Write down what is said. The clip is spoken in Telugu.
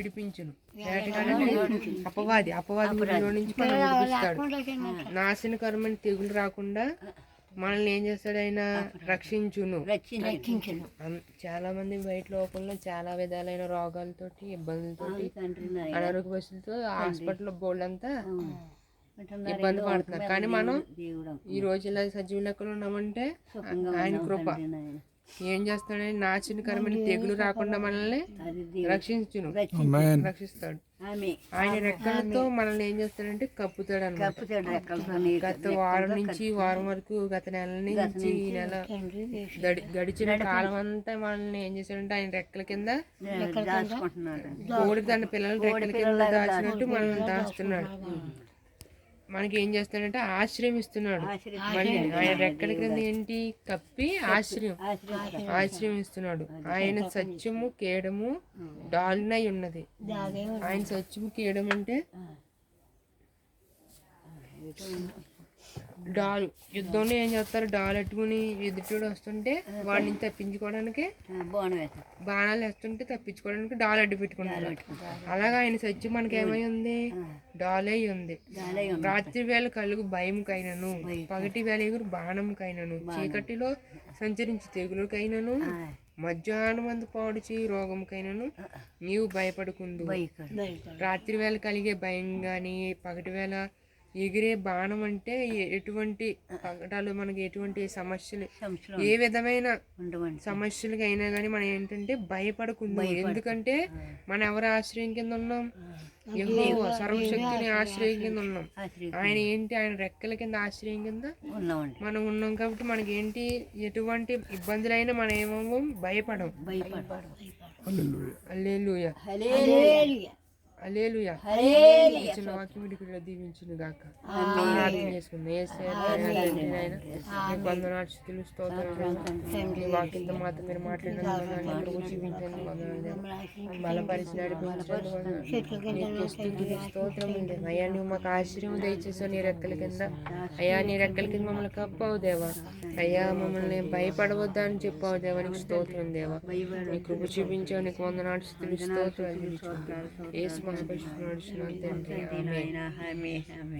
విడిపించును. అపవాది అపవాది నుంచి మనం విడిపిస్తాడు. నాశనకరమైన తెగులు రాకుండా మనల్ని ఏం చేస్తాడు ఆయన రక్షించును. చాలా మంది బయట లోపల చాలా విధాలైన రోగాలతోటి నాయన. అనారోగ్య పరిస్థితులతో హాస్పిటల్ బోర్డు అంతా ఇబ్బంది పడుతున్నారు. కానీ మనం ఈ రోజు ఇలా సజీవ లెక్కలు ఉన్నామంటే ఆయన కృప. ఏం చేస్తాడని నాశనకరమైన తెగులు రాకుండా మనల్ని రక్షించును. రక్షించు రక్షిస్తాడు. ఆమె ఆయన రెక్కలతో మనల్ని ఏం చేస్తాడంటే కప్పుతాడు అన్నమాట కప్పుతాడు రెక్కలతో నీకు. గత వారం నుంచి వారం వరకు గత నెల నుంచి ఈ నెల గడి గడిచిన కాలం అంతా మనల్ని ఏం చేశాడంటే ఆయన రెక్కల కింద కోడి తన పిల్లలు రెక్కల కింద దాచినట్టు మనల్ని దాస్తున్నాడు. మనకి ఏం చేస్తాడంటే ఆశ్రయం ఇస్తున్నాడు. ఆయన రెక్కల కింద ఏంటి? కప్పి ఆశ్రయం. ఆశ్రయం ఇస్తున్నాడు. ఆయన సత్యము కేడము డాలునై ఉన్నది. ఆయన సత్యము కేయడం అంటే డాల్. యుద్ధంలో ఏం చేస్తారు? డాల్ ఎట్టుకుని ఎదుటివాడు వస్తుంటే వాడిని తప్పించుకోవడానికి బాణాలు వేస్తుంటే తప్పించుకోవడానికి డాల్ అడ్డు పెట్టుకుంటారు. అలాగా ఆయన సత్యం మనకి ఏమై ఉంది. డాల్ అయి ఉంది. రాత్రి వేళ కలుగు భయంకైనను పగటి వేళ ఎగురు బాణంకైనను చీకటిలో సంచరించి తెగులకైనను. మధ్యాహ్నమందు పాడుచి రోగంకైనను నీవు భయపడుకుందు రాత్రి వేళ కలిగే భయం కానీ పగటి వేళ ఎగిరే బాణం అంటే ఎటువంటి పగటాలు మనకి ఎటువంటి సమస్యలు ఏ విధమైన సమస్యలకి అయినా కానీ మనం ఏంటంటే భయపడకుండా ఎందుకంటే మనం ఎవరి ఆశ్రయం కింద ఉన్నాం? యెహోవా సర్వశక్తిని ఆశ్రయం కింద ఉన్నాం. ఆయన ఏంటి? ఆయన రెక్కల కింద ఆశ్రయం కింద మనం ఉన్నాం కాబట్టి మనకి ఏంటి? ఎటువంటి ఇబ్బందులైనా మనం ఏమో భయపడం. భయపడు. Alleluia hallelujah. ఇచ్చిన వాక్యం ఇక్కడ దీవించిన గాక. స్తుతులు, స్తోత్రాలు. వాక్యంతో మాతో మీరు మాట్లాడినందుకు చూపించండి. వందనాలు. బలపరిచి నడిపించండి. అయ్యా నువ్వు మాకు ఆశ్రయం దయచేసావు. నీ రెక్కల కింద. అయ్యా నీ రెక్కల కింద మమ్మల్ని కప్పావు దేవా. అయ్యా మమ్మల్ని భయపడవద్దా అని చెప్పావు దేవా. నీకు స్తోత్రం దేవా. నీ కృప చూపించావు నీకు వందనాలు స్థుతులు స్తోత్రాలు. ఏసు మహాపరిశుద్ధుడు నడుచున్నాను తండ్రి ఆమేన్. నాయన ఆమె ఆమె